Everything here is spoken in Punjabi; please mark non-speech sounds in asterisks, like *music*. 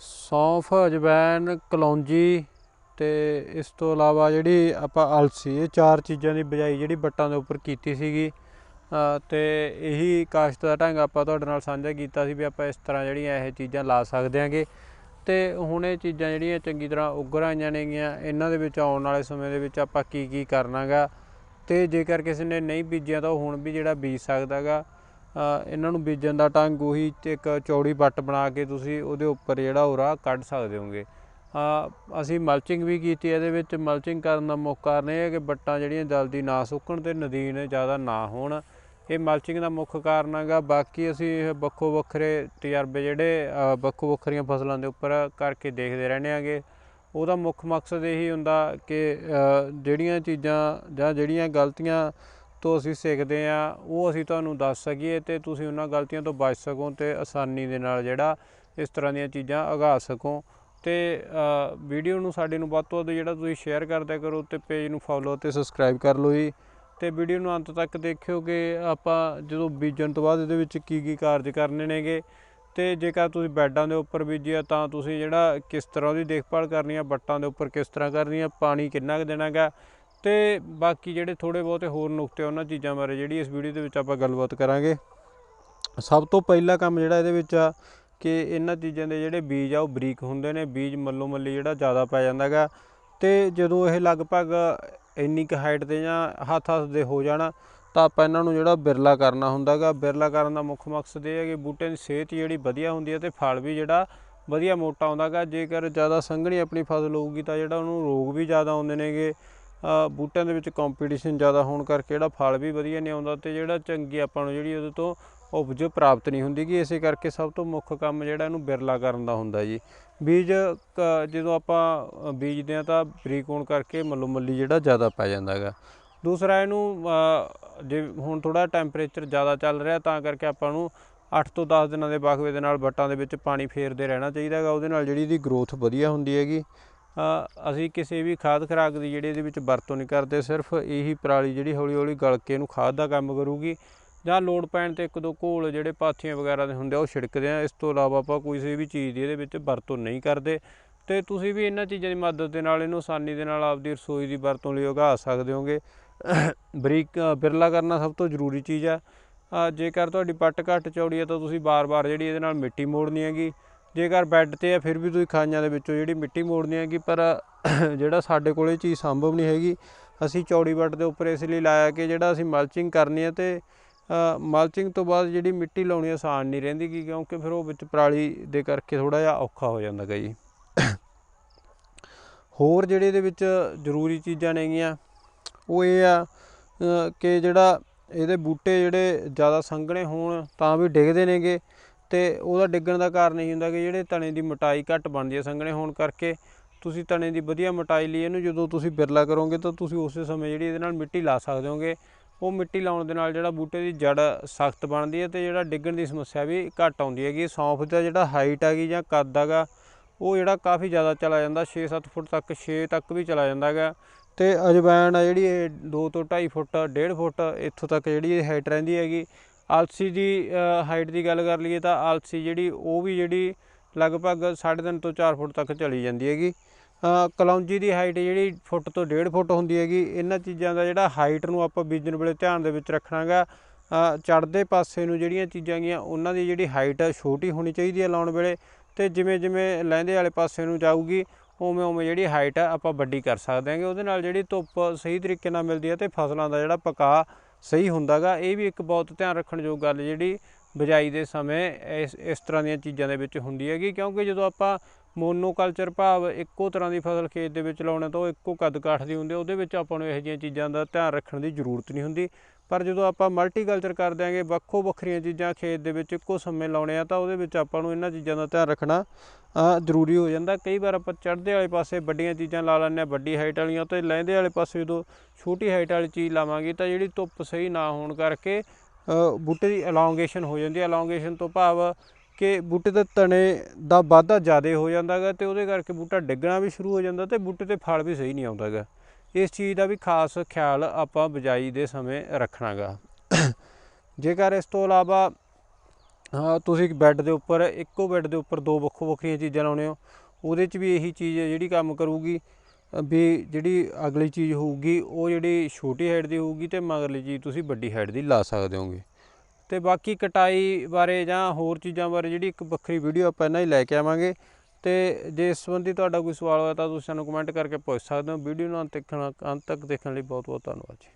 ਸੌਂਫ ਅਜਵੈਨ ਕਲੌਂਜੀ ਅਤੇ ਇਸ ਤੋਂ ਇਲਾਵਾ ਜਿਹੜੀ ਆਪਾਂ ਅਲਸੀ, ਇਹ ਚਾਰ ਚੀਜ਼ਾਂ ਦੀ ਬਿਜਾਈ ਜਿਹੜੀ ਵੱਟਾਂ ਦੇ ਉੱਪਰ ਕੀਤੀ ਸੀਗੀ। ਅਤੇ ਇਹੀ ਕਾਸ਼ਤ ਦਾ ਢੰਗ ਆਪਾਂ ਤੁਹਾਡੇ ਨਾਲ ਸਾਂਝਾ ਕੀਤਾ ਸੀ ਵੀ ਆਪਾਂ ਇਸ ਤਰ੍ਹਾਂ ਜਿਹੜੀਆਂ ਇਹ ਚੀਜ਼ਾਂ ਲਾ ਸਕਦੇ ਆਂਗੇ ਤੇ ਹੁਣ ਇਹ ਚੀਜ਼ਾਂ ਜਿਹੜੀਆਂ ਚੰਗੀ ਤਰ੍ਹਾਂ ਉੱਗਰ ਆਈਆਂ ਨੇਗੀਆਂ, ਇਹਨਾਂ ਦੇ ਵਿੱਚ ਆਉਣ ਵਾਲੇ ਸਮੇਂ ਦੇ ਵਿੱਚ ਆਪਾਂ ਕੀ ਕੀ ਕਰਨਾਗਾ। ਤੇ ਜੇਕਰ ਕਿਸੇ ਨੇ ਨਹੀਂ ਬੀਜਿਆ ਤਾਂ ਉਹ ਹੁਣ ਵੀ ਜਿਹੜਾ ਬੀਜ ਸਕਦਾਗਾ। ਇਹਨਾਂ ਨੂੰ ਬੀਜਣ ਦਾ ਢੰਗ ਉਹੀ ਤੇ ਇੱਕ ਚੌੜੀ ਵੱਟ ਬਣਾ ਕੇ ਤੁਸੀਂ ਉਹਦੇ ਉੱਪਰ ਜਿਹੜਾ ਉਹ ਰਾਹ ਕੱਢ ਸਕਦੇ ਹੋਗੇ। ਅਸੀਂ ਮਲਚਿੰਗ ਵੀ ਕੀਤੀ ਇਹਦੇ ਵਿੱਚ। ਮਲਚਿੰਗ ਕਰਨ ਦਾ ਮੁੱਖ ਕਾਰਨ ਇਹ ਹੈ ਕਿ ਵੱਟਾਂ ਜਿਹੜੀਆਂ ਜਲਦੀ ਨਾ ਸੁੱਕਣ ਤੇ ਨਦੀਨ ਜ਼ਿਆਦਾ ਨਾ ਹੋਣ। ਇਹ ਮਲਚਿੰਗ ਦਾ ਮੁੱਖ ਕਾਰਨ ਹੈਗਾ। ਬਾਕੀ ਅਸੀਂ ਇਹ ਵੱਖੋ ਵੱਖਰੇ ਤਜਰਬੇ ਜਿਹੜੇ ਵੱਖੋ ਵੱਖਰੀਆਂ ਫਸਲਾਂ ਦੇ ਉੱਪਰ ਕਰਕੇ ਦੇਖਦੇ ਰਹਿੰਦੇ ਆਂਗੇ ਉਹਦਾ ਮੁੱਖ ਮਕਸਦ ਇਹੀ ਹੁੰਦਾ ਕਿ ਜਿਹੜੀਆਂ ਚੀਜ਼ਾਂ ਜਾਂ ਜਿਹੜੀਆਂ ਗਲਤੀਆਂ ਤੋਂ ਅਸੀਂ ਸਿੱਖਦੇ ਆ ਉਹ ਅਸੀਂ ਤੁਹਾਨੂੰ ਦੱਸ ਸਕੀਏ ਤੇ ਤੁਸੀਂ ਉਹਨਾਂ ਗਲਤੀਆਂ ਤੋਂ ਬਚ ਸਕੋ ਤੇ ਆਸਾਨੀ ਦੇ ਨਾਲ ਜਿਹੜਾ ਇਸ ਤਰ੍ਹਾਂ ਦੀਆਂ ਚੀਜ਼ਾਂ ਉਗਾ ਸਕੋ। ਤੇ ਵੀਡੀਓ ਨੂੰ ਸਾਡੇ ਨੂੰ ਵੱਧ ਤੋਂ ਵੱਧ ਜਿਹੜਾ ਤੁਸੀਂ ਸ਼ੇਅਰ ਕਰਦਿਆ ਕਰੋ ਤੇ ਪੇਜ ਨੂੰ ਫੋਲੋ ਤੇ ਸਬਸਕ੍ਰਾਈਬ ਕਰ ਲਓ ਜੀ। ਤੇ ਵੀਡੀਓ ਨੂੰ ਅੰਤ ਤੱਕ ਦੇਖਿਓ ਕਿ ਆਪਾਂ ਜਦੋਂ ਬੀਜਣ ਤੋਂ ਬਾਅਦ ਇਹਦੇ ਵਿੱਚ ਕੀ ਕੀ ਕਾਰਜ ਕਰਨੇ ਨੇਗੇ। ਤੇ ਜੇਕਰ ਤੁਸੀਂ ਬੈੱਡਾਂ ਦੇ ਉੱਪਰ ਬੀਜਿਆ ਤਾਂ ਤੁਸੀਂ ਜਿਹੜਾ ਕਿਸ ਤਰ੍ਹਾਂ ਉਹਦੀ ਦੇਖਭਾਲ ਕਰਨੀ ਆ ਬੱਟਾਂ ਦੇ ਉੱਪਰ ਕਿਸ ਤਰ੍ਹਾਂ ਕਰਨੀ ਆ, ਪਾਣੀ ਕਿੰਨਾ ਕੁ ਦੇਣਾਗਾ ਤੇ ਬਾਕੀ ਜਿਹੜੇ ਥੋੜੇ ਬਹੁਤੇ ਹੋਰ ਨੁਕਤੇ ਉਹਨਾਂ ਚੀਜ਼ਾਂ ਬਾਰੇ ਜਿਹੜੀ ਇਸ ਵੀਡੀਓ ਦੇ ਵਿੱਚ ਆਪਾਂ ਗੱਲਬਾਤ ਕਰਾਂਗੇ। ਸਭ ਤੋਂ ਪਹਿਲਾ ਕੰਮ ਜਿਹੜਾ ਇਹਦੇ ਵਿੱਚ ਆ ਕਿ ਇਹਨਾਂ ਚੀਜ਼ਾਂ ਦੇ ਜਿਹੜੇ ਬੀਜ ਆ ਉਹ ਬਰੀਕ ਹੁੰਦੇ ਨੇ, ਬੀਜ ਮੱਲੋ ਮੱਲੀ ਜਿਹੜਾ ਜ਼ਿਆਦਾ ਪੈ ਜਾਂਦਾਗਾ ਤੇ ਜਦੋਂ ਇਹ ਲਗਭਗ ਇੰਨੀ ਕੁ ਹਾਈਟ ਤੇ ਜਾਂ ਹੱਥ ਹੱਥ ਦੇ ਹੋ ਜਾਣ ਤਾਂ ਆਪਾਂ ਇਹਨਾਂ ਨੂੰ ਜਿਹੜਾ ਬਿਰਲਾ ਕਰਨਾ ਹੁੰਦਾਗਾ ਬਿਰਲਾ ਕਰਨ ਦਾ ਮੁੱਖ ਮਕਸਦ ਇਹ ਹੈ ਕਿ ਬੂਟੇ ਦੀ ਸਿਹਤ ਜਿਹੜੀ ਵਧੀਆ ਹੁੰਦੀ ਹੈ ਤੇ ਫਲ ਵੀ ਜਿਹੜਾ ਵਧੀਆ ਮੋਟਾ ਆਉਂਦਾਗਾ ਜੇਕਰ ਜ਼ਿਆਦਾ ਸੰਘਣੀ ਆਪਣੀ ਫਸਲ ਹੋਊਗੀ ਤਾਂ ਜਿਹੜਾ ਉਹਨੂੰ ਰੋਗ ਵੀ ਜ਼ਿਆਦਾ ਆਉਂਦੇ ਨੇਗੇ। ਬੂਟਿਆਂ ਦੇ ਵਿੱਚ ਕੰਪੀਟੀਸ਼ਨ ਜ਼ਿਆਦਾ ਹੋਣ ਕਰਕੇ ਜਿਹੜਾ ਫਲ ਵੀ ਵਧੀਆ ਨਹੀਂ ਆਉਂਦਾ ਤੇ ਜਿਹੜਾ ਚੰਗੀ ਆਪਾਂ ਨੂੰ ਜਿਹੜੀ ਉਹਦੇ ਤੋਂ ਉਪਜ ਪ੍ਰਾਪਤ ਨਹੀਂ ਹੁੰਦੀ ਕਿ ਇਸੇ ਕਰਕੇ ਸਭ ਤੋਂ ਮੁੱਖ ਕੰਮ ਜਿਹੜਾ ਇਹਨੂੰ ਬਿਰਲਾ ਕਰਨ ਦਾ ਹੁੰਦਾ ਜੀ। ਬੀਜ ਕ- ਜਦੋਂ ਆਪਾਂ ਬੀਜਦੇ ਆ ਤਾਂ ਬਰੀਕ ਹੋਣ ਕਰਕੇ ਮੱਲੋ ਮੱਲੀ ਜਿਹੜਾ ਜ਼ਿਆਦਾ ਪੈ ਜਾਂਦਾ ਹੈਗਾ। ਦੂਸਰਾ ਇਹਨੂੰ ਜੇ ਹੁਣ ਥੋੜਾ ਟੈਂਪਰੇਚਰ ਜ਼ਿਆਦਾ ਚੱਲ ਰਿਹਾ ਤਾਂ ਕਰਕੇ ਆਪਾਂ ਨੂੰ 8 ਤੋਂ 10 ਦਿਨਾਂ ਦੇ ਵਕਫੇ ਦੇ ਨਾਲ ਵੱਟਾਂ ਦੇ ਵਿੱਚ ਪਾਣੀ ਫੇਰਦੇ ਰਹਿਣਾ ਚਾਹੀਦਾ ਹੈਗਾ, ਉਹਦੇ ਨਾਲ ਜਿਹੜੀ ਇਹਦੀ ਗਰੋਥ ਵਧੀਆ ਹੁੰਦੀ ਹੈਗੀ। ਅਸੀਂ ਕਿਸੇ ਵੀ ਖਾਦ ਖੁਰਾਕ ਦੀ ਜਿਹੜੀ ਇਹਦੇ ਵਿੱਚ ਵਰਤੋਂ ਨਹੀਂ ਕਰਦੇ, ਸਿਰਫ ਇਹੀ ਪਰਾਲੀ ਜਿਹੜੀ ਹੌਲੀ ਹੌਲੀ ਗਲ ਕੇ ਇਹਨੂੰ ਖਾਦ ਦਾ ਕੰਮ ਕਰੂਗੀ ਜਾਂ ਲੋੜ ਪੈਣ ਤੇ ਇੱਕ ਦੋ ਘੋਲ ਜਿਹੜੇ ਪਾਥੀਆਂ ਵਗੈਰਾ ਦੇ ਹੁੰਦੇ ਆ, ਉਹ ਛਿੜਕਦੇ ਆ। ਇਸ ਤੋਂ ਇਲਾਵਾ ਆਪਾਂ ਕਿਸੇ ਵੀ ਚੀਜ਼ ਦੀ ਇਹਦੇ ਵਿੱਚ ਵਰਤੋਂ ਨਹੀਂ ਕਰਦੇ ਤੇ ਤੁਸੀਂ ਵੀ ਇਹਨਾਂ ਚੀਜ਼ਾਂ ਦੀ ਮਦਦ ਦੇ ਨਾਲ ਇਹਨੂੰ ਆਸਾਨੀ ਦੇ ਨਾਲ ਆਪਦੀ ਰਸੋਈ ਦੀ ਵਰਤੋਂ ਲਈ ਉਗਾ ਸਕਦੇ ਹੋਗੇ। ਬਰੀਕ ਬਿਰਲਾ ਕਰਨਾ ਸਭ ਤੋਂ ਜ਼ਰੂਰੀ ਚੀਜ਼ ਆ। ਜੇਕਰ ਤੁਹਾਡੀ ਪੱਟ ਘੱਟ ਚੌੜੀ ਹੈ ਤਾਂ ਤੁਸੀਂ ਬਾਰ-ਬਾਰ ਜਿਹੜੀ ਇਹਦੇ ਨਾਲ ਮਿੱਟੀ ਮੋੜਨੀ ਹੈਗੀ। ਜੇਕਰ ਬੈੱਡ ਤੇ ਆ ਫਿਰ ਵੀ ਤੁਸੀਂ ਖਾਈਆਂ ਦੇ ਵਿੱਚੋਂ ਜਿਹੜੀ ਮਿੱਟੀ ਮੋੜਨੀ ਹੈਗੀ, ਪਰ *coughs* ਜਿਹੜਾ ਸਾਡੇ ਕੋਲ ਇਹ ਚੀਜ਼ ਸੰਭਵ ਨਹੀਂ ਹੈਗੀ। ਅਸੀਂ ਚੌੜੀ ਵੱਟ ਦੇ ਉੱਪਰ ਇਸ ਲਈ ਲਾਇਆ ਕਿ ਜਿਹੜਾ ਅਸੀਂ ਮਲਚਿੰਗ ਕਰਨੀ ਹੈ ਤੇ ਮਲਚਿੰਗ ਤੋਂ ਬਾਅਦ ਜਿਹੜੀ ਮਿੱਟੀ ਲਾਉਣੀ ਆਸਾਨ ਨਹੀਂ ਰਹਿੰਦੀ ਕਿਉਂਕਿ ਫਿਰ ਉਹ ਵਿੱਚ ਪਰਾਲੀ ਦੇ ਕਰਕੇ ਥੋੜਾ ਜਿਹਾ ਔਖਾ ਹੋ ਜਾਂਦਾ ਗਾ ਜੀ। *coughs* ਹੋਰ ਜਿਹੜੇ ਇਹਦੇ ਵਿੱਚ ਜ਼ਰੂਰੀ ਚੀਜ਼ਾਂ ਨੇਗੀਆਂ ਉਹ ਇਹ ਆ ਕਿ ਜਿਹੜਾ ਇਹਦੇ ਬੂਟੇ ਜਿਹੜੇ ਜ਼ਿਆਦਾ ਸੰਘਣੇ ਹੋਣ ਤਾਂ ਵੀ ਡਿੱਗਦੇ ਨੇਗੇ ਤੇ ਉਹਦਾ ਡਿੱਗਣ ਦਾ ਕਾਰਨ ਇਹ ਹੁੰਦਾ ਕਿ ਜਿਹੜੇ ਤਣੇ ਦੀ ਮੋਟਾਈ ਘੱਟ ਬਣਦੀ ਹੈ ਸੰਘਣੇ ਹੋਣ ਕਰਕੇ, ਤੁਸੀਂ ਤਣੇ ਦੀ ਵਧੀਆ ਮੋਟਾਈ ਲਈ ਇਹਨੂੰ ਜਦੋਂ ਤੁਸੀਂ ਬਿਰਲਾ ਕਰੋਗੇ ਤਾਂ ਤੁਸੀਂ ਉਸੇ ਸਮੇਂ ਜਿਹੜੀ ਇਹਦੇ ਨਾਲ ਮਿੱਟੀ ਲਾ ਸਕਦੇ ਹੋਗੇ। ਉਹ ਮਿੱਟੀ ਲਾਉਣ ਦੇ ਨਾਲ ਜਿਹੜਾ ਬੂਟੇ ਦੀ ਜੜ ਸਖਤ ਬਣਦੀ ਹੈ ਤੇ ਜਿਹੜਾ ਡਿੱਗਣ ਦੀ ਸਮੱਸਿਆ ਵੀ ਘੱਟ ਆਉਂਦੀ ਹੈਗੀ ਸੌਂਫ ਦਾ ਜਿਹੜਾ ਹਾਈਟ ਹੈਗੀ ਜਾਂ ਕੱਦ ਹੈਗਾ, ਉਹ ਜਿਹੜਾ ਕਾਫੀ ਜ਼ਿਆਦਾ ਚਲਾ ਜਾਂਦਾ 6-7 ਫੁੱਟ ਤੱਕ 6 ਤੱਕ ਵੀ ਚਲਾ ਜਾਂਦਾ ਹੈਗਾ। ਤੇ ਅਜਵਾਇਣ ਆ ਜਿਹੜੀ ਇਹ 2 ਤੋਂ 2.5 ਫੁੱਟ 1.5 ਫੁੱਟ ਇੱਥੋਂ ਤੱਕ ਜਿਹੜੀ ਇਹ ਹਾਈਟ ਰਹਿੰਦੀ ਹੈਗੀ। ਆਲਸੀ ਦੀ ਹਾਈਟ ਦੀ ਗੱਲ ਕਰ ਲਈਏ ਤਾਂ ਆਲਸੀ ਜਿਹੜੀ, ਉਹ ਵੀ ਜਿਹੜੀ ਲਗਭਗ 3.5 ਤੋਂ 4 ਫੁੱਟ ਤੱਕ ਚਲੀ ਜਾਂਦੀ ਹੈਗੀ। ਕਲੌਂਜੀ ਦੀ ਹਾਈਟ ਜਿਹੜੀ ਫੁੱਟ ਤੋਂ 1.5 ਫੁੱਟ ਹੁੰਦੀ ਹੈਗੀ। ਇਹਨਾਂ ਚੀਜ਼ਾਂ ਦਾ ਜਿਹੜਾ ਹਾਈਟ ਨੂੰ ਆਪਾਂ ਬੀਜਣ ਵੇਲੇ ਧਿਆਨ ਦੇ ਵਿੱਚ ਰੱਖਣਾਗਾ। ਚੜ੍ਹਦੇ ਪਾਸੇ ਨੂੰ ਜਿਹੜੀਆਂ ਚੀਜ਼ਾਂ ਗੀਆਂ, ਉਹਨਾਂ ਦੀ ਜਿਹੜੀ ਹਾਈਟ ਛੋਟੀ ਹੋਣੀ ਚਾਹੀਦੀ ਹੈ ਲਾਉਣ ਵੇਲੇ। ਤੇ ਜਿਵੇਂ ਜਿਵੇਂ ਲਹਿੰਦੇ ਵਾਲੇ ਪਾਸੇ ਨੂੰ ਜਾਊਗੀ, ਉਵੇਂ ਉਵੇਂ ਜਿਹੜੀ ਹਾਈਟ ਆ ਆਪਾਂ ਵੱਡੀ ਕਰ ਸਕਦੇ ਹਾਂਗੇ। ਉਹਦੇ ਨਾਲ ਜਿਹੜੀ ਧੁੱਪ ਸਹੀ ਤਰੀਕੇ ਨਾਲ ਮਿਲਦੀ ਹੈ ਤੇ ਫਸਲਾਂ ਦਾ ਜਿਹੜਾ ਪਕਾ ਸਹੀ ਹੁੰਦਾਗਾ। ਇਹ ਵੀ ਇੱਕ ਬਹੁਤ ਧਿਆਨ ਰੱਖਣ ਯੋਗ ਗੱਲ ਜਿਹੜੀ ਬਿਜਾਈ ਦੇ ਸਮੇਂ ਇਸ ਇਸ ਤਰ੍ਹਾਂ ਦੀਆਂ ਚੀਜ਼ਾਂ ਦੇ ਵਿੱਚ ਹੁੰਦੀ ਹੈਗੀ। ਕਿਉਂਕਿ ਜਦੋਂ ਆਪਾਂ ਮੋਨੋਕਲਚਰ ਭਾਵ ਇੱਕੋ ਤਰ੍ਹਾਂ ਦੀ ਫਸਲ ਖੇਤ ਦੇ ਵਿੱਚ ਲਾਉਣਾ ਤਾਂ ਉਹ ਇੱਕੋ ਕੱਦ ਕਾਠ ਦੀ ਹੁੰਦੀ ਉਹਦੇ ਵਿੱਚ ਆਪਾਂ ਨੂੰ ਇਹੋ ਜਿਹੀਆਂ ਚੀਜ਼ਾਂ ਦਾ ਧਿਆਨ ਰੱਖਣ ਦੀ ਜ਼ਰੂਰਤ ਨਹੀਂ ਹੁੰਦੀ। ਪਰ ਜਦੋਂ ਆਪਾਂ ਮਲਟੀਕਲਚਰ ਕਰ ਦਿਆਂਗੇ, ਵੱਖੋ ਵੱਖਰੀਆਂ ਚੀਜ਼ਾਂ ਖੇਤ ਦੇ ਵਿੱਚ ਇੱਕੋ ਸਮੇਂ ਲਾਉਣੇ ਆ, ਤਾਂ ਉਹਦੇ ਵਿੱਚ ਆਪਾਂ ਨੂੰ ਇਹਨਾਂ ਚੀਜ਼ਾਂ ਦਾ ਧਿਆਨ ਰੱਖਣਾ ਜ਼ਰੂਰੀ ਹੋ ਜਾਂਦਾ। ਕਈ ਵਾਰ ਆਪਾਂ ਚੜ੍ਹਦੇ ਵਾਲੇ ਪਾਸੇ ਵੱਡੀਆਂ ਚੀਜ਼ਾਂ ਲਾ ਲੈਂਦੇ ਹਾਂ, ਵੱਡੀ ਹਾਈਟ ਵਾਲੀਆਂ, ਤੇ ਲਹਿੰਦੇ ਵਾਲੇ ਪਾਸੇ ਜਦੋਂ ਛੋਟੀ ਹਾਈਟ ਵਾਲੀ ਚੀਜ਼ ਲਾਵਾਂਗੇ, ਤਾਂ ਜਿਹੜੀ ਧੁੱਪ ਸਹੀ ਨਾ ਹੋਣ ਕਰਕੇ ਬੂਟੇ ਦੀ ਅਲੋਂਗੇਸ਼ਨ ਹੋ ਜਾਂਦੀ ਹੈ। ਅਲੋਂਗੇਸ਼ਨ ਤੋਂ ਭਾਵ ਕਿ ਬੂਟੇ ਦੇ ਤਣੇ ਦਾ ਵਾਧਾ ਜ਼ਿਆਦਾ ਹੋ ਜਾਂਦਾ ਗਾ ਤੇ ਉਹਦੇ ਕਰਕੇ ਬੂਟਾ ਡਿੱਗਣਾ ਵੀ ਸ਼ੁਰੂ ਹੋ ਜਾਂਦਾ, ਤੇ ਬੂਟੇ ਤੇ ਫਲ ਵੀ ਸਹੀ ਨਹੀਂ ਆਉਂਦਾ ਗਾ ਇਸ ਚੀਜ਼ ਦਾ ਵੀ ਖਾਸ ਖਿਆਲ ਆਪਾਂ ਬਿਜਾਈ ਦੇ ਸਮੇਂ ਰੱਖਣਾਗਾ। ਜੇਕਰ ਇਸ ਤੋਂ ਇਲਾਵਾ ਤੁਸੀਂ ਬੈੱਡ ਦੇ ਉੱਪਰ, ਇੱਕੋ ਬੈੱਡ ਦੇ ਉੱਪਰ ਦੋ ਵੱਖੋ ਵੱਖਰੀਆਂ ਚੀਜ਼ਾਂ ਲਾਉਣੇ ਹੋ, ਉਹਦੇ 'ਚ ਵੀ ਇਹੀ ਚੀਜ਼ ਜਿਹੜੀ ਕੰਮ ਕਰੂਗੀ, ਵੀ ਜਿਹੜੀ ਅਗਲੀ ਚੀਜ਼ ਹੋਊਗੀ, ਉਹ ਜਿਹੜੀ ਛੋਟੀ ਹਾਈਟ ਦੀ ਹੋਊਗੀ ਤੇ ਮਗਰਲੀ ਚੀਜ਼ ਤੁਸੀਂ ਵੱਡੀ ਹਾਈਟ ਦੀ ਲਾ ਸਕਦੇ ਹੋਗੇ। ਤੇ ਬਾਕੀ ਕਟਾਈ ਬਾਰੇ ਜਾਂ ਹੋਰ ਚੀਜ਼ਾਂ ਬਾਰੇ ਜਿਹੜੀ ਇੱਕ ਵੱਖਰੀ ਵੀਡੀਓ ਆਪਾਂ ਇਹਨਾਂ ਹੀ ਲੈ ਕੇ ਆਵਾਂਗੇ ਤੇ ਜੇ ਇਸ ਸੰਬੰਧੀ ਤੁਹਾਡਾ ਕੋਈ ਸਵਾਲ ਹੋਇਆ ਤਾਂ ਤੁਸੀਂ ਸਾਨੂੰ ਕਮੈਂਟ ਕਰਕੇ ਪੁੱਛ ਸਕਦੇ ਹੋ। ਵੀਡੀਓ ਨੂੰ ਅੰਤ ਤੱਕ ਅੰਤ ਤੱਕ ਦੇਖਣ ਲਈ ਬਹੁਤ ਬਹੁਤ ਧੰਨਵਾਦ ਜੀ।